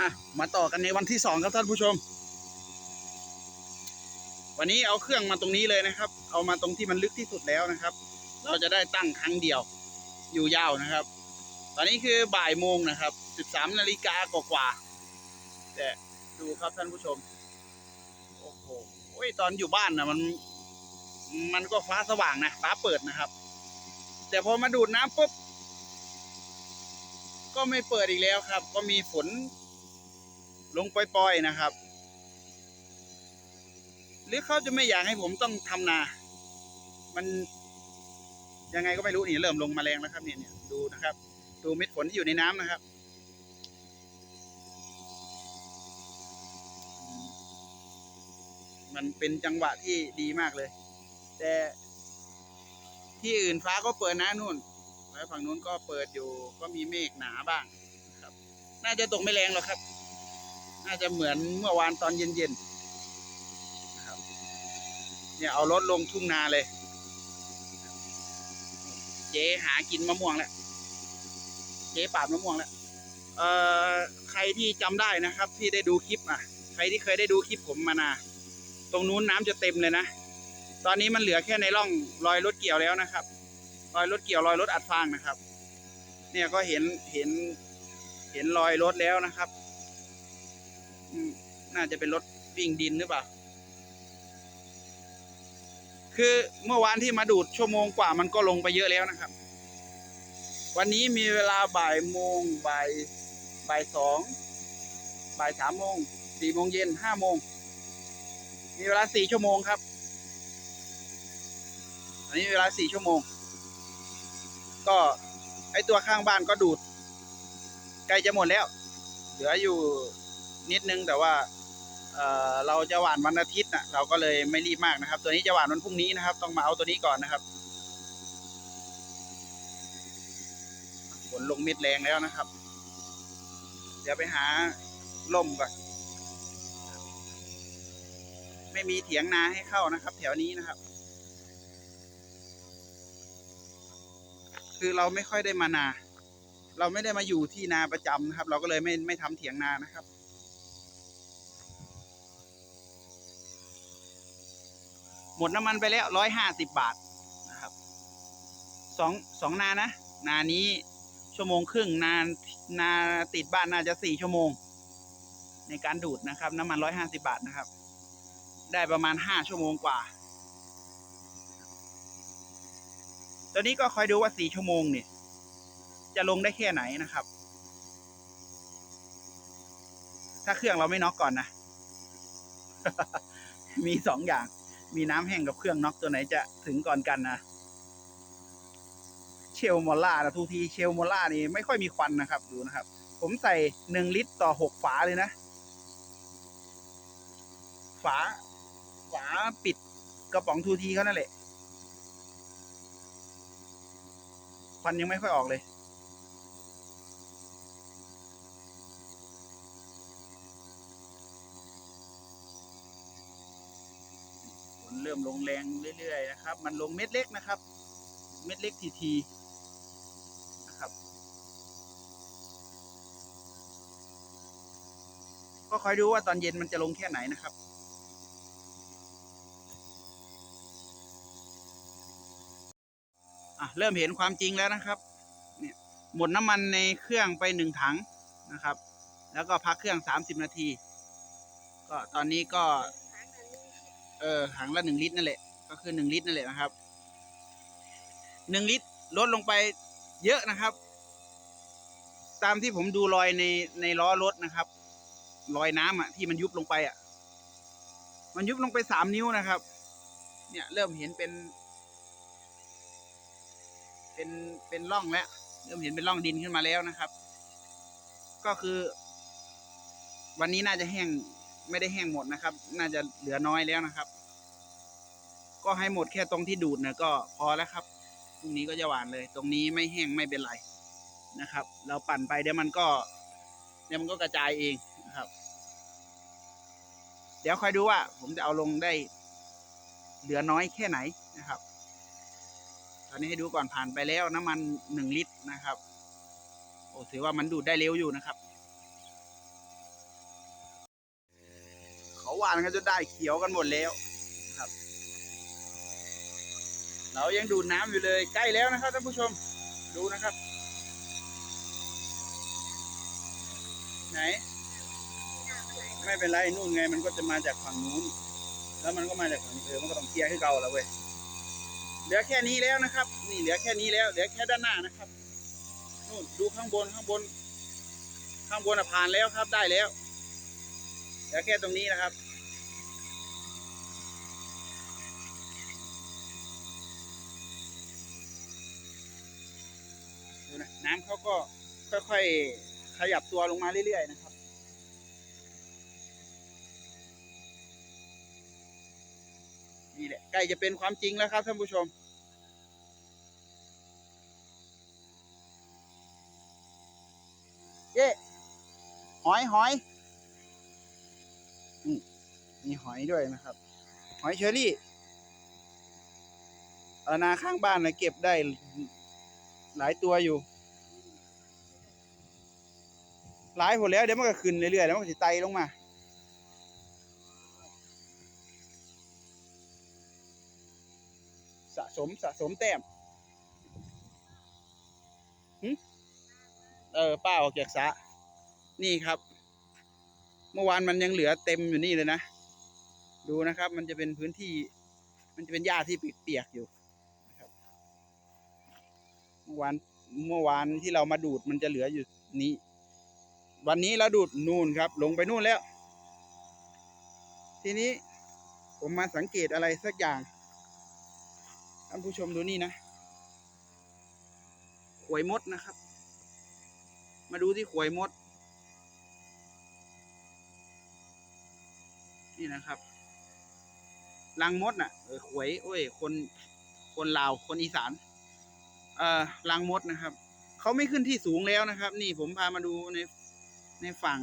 อะมาต่อกันในวันที่สองครับท่านผู้ชม วันนี้เอาเครื่องมาตรงนี้เลยนะครับ เอามาตรงที่มันลึกที่สุดแล้วนะครับ เราจะได้ตั้งครั้งเดียว อยู่ยาวนะครับ ตอนนี้คือบ่ายโมงนะครับสิบสามนาฬิกากว่าๆแต่ดูครับท่านผู้ชม โอ้โหตอนอยู่บ้านนะมัน มันก็ฟ้าสว่างนะฟ้าเปิดนะครับ แต่พอมาดูดน้ำปุ๊บก็ไม่เปิดอีกแล้วครับ ก็มีฝน ลงปล่อยๆนะครับ หรือเขาจะไม่อยากให้ผมต้องทำนา มันยังไงก็ไม่รู้นี่เริ่มลงมาแรงแล้วครับเนี่ยเนี่ยดูนะครับ ดูเม็ดฝนที่อยู่ในน้ำนะครับ มันเป็นจังหวะที่ดีมากเลย แต่ที่อื่นฟ้าก็เปิดนะนู่นแล้วฝั่งนู้นก็เปิดอยู่ก็มีเมฆหนาบ้างครับ น่าจะตกไม่แรงหรอกครับ น่าจะเหมือนเมื่อวานตอนเย็นๆนะครับเนี่ยเอารถลงทุ่งนาเลย เจ๊หากินมะม่วงแล้ว เจ๊ปาดมะม่วงแล้ว เอ่อใครที่จำได้นะครับ ที่ได้ดูคลิปอะ ใครที่เคยได้ดูคลิปผมมานาตรงนู้นน้ำจะเต็มเลยนะ ตอนนี้มันเหลือแค่ในร่องรอยรถเกี่ยวแล้วนะครับ รอยรถเกี่ยวรอยรถอัดฟางนะครับ เนี่ยก็เห็นเห็นเห็นรอยรถแล้วนะครับ น่าจะเป็นรถวิ่งดินหรือเปล่า คือเมื่อวานที่มาดูดชั่วโมงกว่ามันก็ลงไปเยอะแล้วนะครับ วันนี้มีเวลาบ่ายโมงบ่ายบ่ายสองบ่ายสามโมงสี่โมงเย็นห้าโมง มีเวลาสี่ชั่วโมงครับ อันนี้เวลาสี่ชั่วโมง ก็ไอตัวข้างบ้านก็ดูด ใกล้จะหมดแล้ว เหลืออยู่ นิดนึงแต่ว่าเเราจะหว่านวันอาทิตย์นะเราก็เลยไม่รีบมากนะครับ ตัวนี้จะหว่านวันพรุ่งนี้นะครับ ต้องมาเอาตัวนี้ก่อนนะครับฝนลงเม็ดแรงแล้วนะครับ เดี๋ยวไปหาล่มก่อนไม่มีเถียงนาให้เข้านะครับ แถวนี้นะครับ คือเราไม่ค่อยได้มานา เราไม่ได้มาอยู่ที่นาประจำนะครับ เราก็เลยไม่ไม่ทำเถียงนานะครับ หมดน้ำมันไปแล้วร้อยห้าสิบบาทนะครับสองสองนานะ นานี้ชั่วโมงครึ่งนานาติดบ้านน่าจะสี่ชั่วโมง ในการดูดนะครับ น้ำมันร้อยห้าสิบาทนะครับ ได้ประมาณห้าชั่วโมงกว่า ตอนนี้ก็คอยดูว่าสี่ชั่วโมงเนี่ยจะลงได้แค่ไหนนะครับ ถ้าเครื่องเราไม่น็อกก่อนนะ มีสองอย่าง มีน้ำแห้งกับเครื่องน็อกตัวไหนจะถึงก่อนกันนะ เชลมอล่านะทุกทีเชลมอลล่านี่ไม่ค่อยมีควันนะครับดูนะครับ ผมใส่หนึ่งลิตรต่อหกฝาเลยนะ ฝา ฝาปิดกระป๋องทูทีเขานั่นแหละควันยังไม่ค่อยออกเลย ฝนเริ่มลงแรงเรื่อยๆนะครับ มันลงเม็ดเล็กนะครับ เม็ดเล็กทีๆนะครับ ก็คอยดูว่าตอนเย็นมันจะลงแค่ไหนนะครับอะเริ่มเห็นความจริงแล้วนะครับ เนี่ยหมดน้ำมันในเครื่องไปหนึ่งถังนะครับ แล้วก็พักเครื่องสามสิบนาที ก็ตอนนี้ก็ เออถังละหนึ่งลิตรนั่นแหละ ก็คือหนึ่งลิตรนั่นแหละนะครับหนึ่งลิตรลดลงไปเยอะนะครับ ตามที่ผมดูรอยในในล้อรถนะครับ รอยน้ำอะที่มันยุบลงไปอะ มันยุบลงไปสามนิ้วนะครับ เนี่ยเริ่มเห็นเป็น เป็นเป็นร่องแล้ว เริ่มเห็นเป็นร่องดินขึ้นมาแล้วนะครับ ก็คือ วันนี้น่าจะแห้ง ไม่ได้แห้งหมดนะครับ น่าจะเหลือน้อยแล้วนะครับ ก็ให้หมดแค่ตรงที่ดูดเนี่ยก็พอแล้วครับพรุ่งนี้ก็จะหวานเลย ตรงนี้ไม่แห้งไม่เป็นไรนะครับ เราปั่นไปเดี๋ยวมันก็ เดี๋ยวมันก็กระจายเองนะครับ เดี๋ยวคอยดูว่า ผมจะเอาลงได้ เหลือน้อยแค่ไหนนะครับ ตอนนี้ให้ดูก่อนผ่านไปแล้วน้ำมันหนึ่งลิตรนะครับ โอ้ถือว่ามันดูดได้เร็วอยู่นะครับาหวานกันจนได้เขียวกันหมดแล้วครับ เรายังดูดน้ำอยู่เลยใกล้แล้วนะครับท่านผู้ชมดูนะครับ ไหน ไม่เป็นไรนู่นไงมันก็จะมาจากฝั่งนู้น แล้วมันก็มาจากฝั่งนี้เออมันก็ต้องเคลียร์ให้เก่าแล้วเว้ยเหลือแค่นี้แล้วนะครับ นี่เหลือแค่นี้แล้วเหลือแค่ด้านหน้านะครับนู่นดูข้างบนข้างบน ข้างบนอะผ่านแล้วครับได้แล้ว เหลือแค่ตรงนี้นะครับ ดูนะน้ำเขาก็ค่อยๆ ขยับตัวลงมาเรื่อยๆนะครับนี่แหละใกล้จะเป็นความจริงแล้วครับท่านผู้ชมเย้หอยหอย มีหอยด้วยนะครับ หอยเชอรี่นาข้างบ้านนะเก็บได้หลายตัวอยู่ หลายหมดแล้วเดี๋ยวมันก็ขึ้นเรื่อยๆแล้วมันก็จะไตลงมาสะสมสะสมแต้มเออ ป้าออกจากสะ นี่ครับ เมื่อวานมันยังเหลือเต็มอยู่นี่เลยนะ ดูนะครับ มันจะเป็นพื้นที่ มันจะเป็นหญ้าที่เปียกๆอยู่นะครับเมื่อวานเมื่อวานที่เรามาดูดมันจะเหลืออยู่นี้ วันนี้เราดูดนู่นครับ ลงไปนู่นแล้ว ทีนี้ผมมาสังเกตอะไรสักอย่างท่านผู้ชมดูนี่นะขวยมดนะครับ มาดูที่ขวยมด นี่นะครับ รังมดน่ะเออขวยโอ้ย คนคนลาวคนอีสานเอ่อรังมดนะครับเขาไม่ขึ้นที่สูงแล้วนะครับ นี่ผมพามาดูในในฝั่ง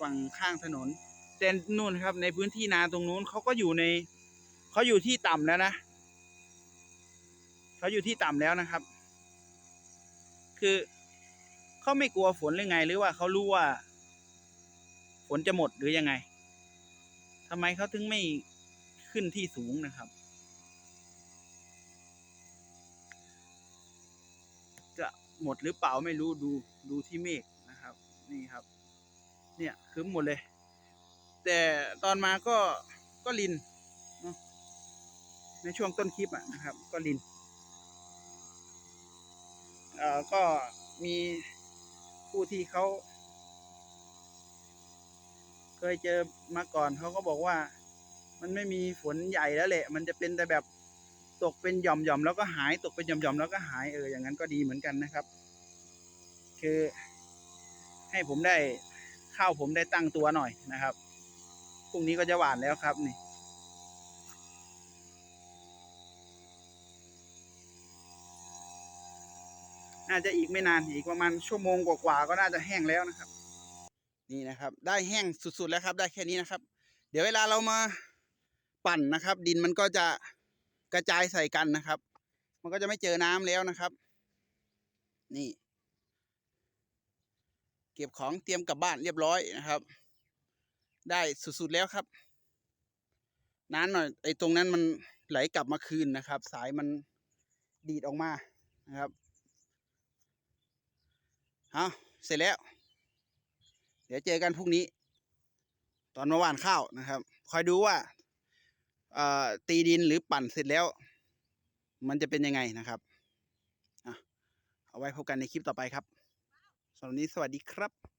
ฝั่งข้างถนนแต่นู่นครับ ในพื้นที่นาตรงนู้นเขาก็อยู่ในเขาอยู่ที่ต่ำแล้วนะเขาอยู่ที่ต่ำแล้วนะครับ คือเขาไม่กลัวฝนหรือไง หรือว่าเขารู้ว่า ฝนจะหมดหรือยังไงทำไมเขาถึงไม่ ขึ้นที่สูงนะครับ จะหมดหรือเปล่าไม่รู้ดูดูที่เมฆนะครับ นี่ครับ เนี่ยครึ้มหมดเลย แต่ตอนมาก็ก็ลินในช่วงต้นคลิปอะนะครับ ก็ลินเอ่อก็มีผู้ที่เขา เคยเจอมาก่อนเขาก็บอกว่า มันไม่มีฝนใหญ่แล้วแหละ มันจะเป็นแต่แบบตกเป็นหย่อมหย่อมๆแล้วก็หายตกเป็นหย่อมหย่อมๆแล้วก็หายเอออย่างนั้นก็ดีเหมือนกันนะครับ คือ ให้ผมได้ข้าวผมได้ตั้งตัวหน่อยนะครับพรุ่งนี้ก็จะหวานแล้วครับนี่น่าจะอีกไม่นานอีกประมาณชั่วโมงกว่าๆก็น่าจะแห้งแล้วนะครับ นี่นะครับ ได้แห้งสุดๆแล้วครับ ได้แค่นี้นะครับ เดี๋ยวเวลาเรามา ปั่นนะครับ ดินมันก็จะกระจายใส่กันนะครับ มันก็จะไม่เจอน้ำแล้วนะครับ นี่ เก็บของเตรียมกลับบ้านเรียบร้อยนะครับ ได้สุดๆแล้วครับนานหน่อยไอ้ตรงนั้นมันไหลกลับมาคืนนะครับ สายมันดีดออกมานะครับเอาเสร็จแล้ว เดี๋ยวเจอกันพรุ่งนี้ ตอนมาหว่านข้าวนะครับ คอยดูว่า ตีดินหรือปั่นเสร็จแล้ว มันจะเป็นยังไงนะครับ เอาไว้พบกันในคลิปต่อไปครับสำหรับวันนี้สวัสดีครับ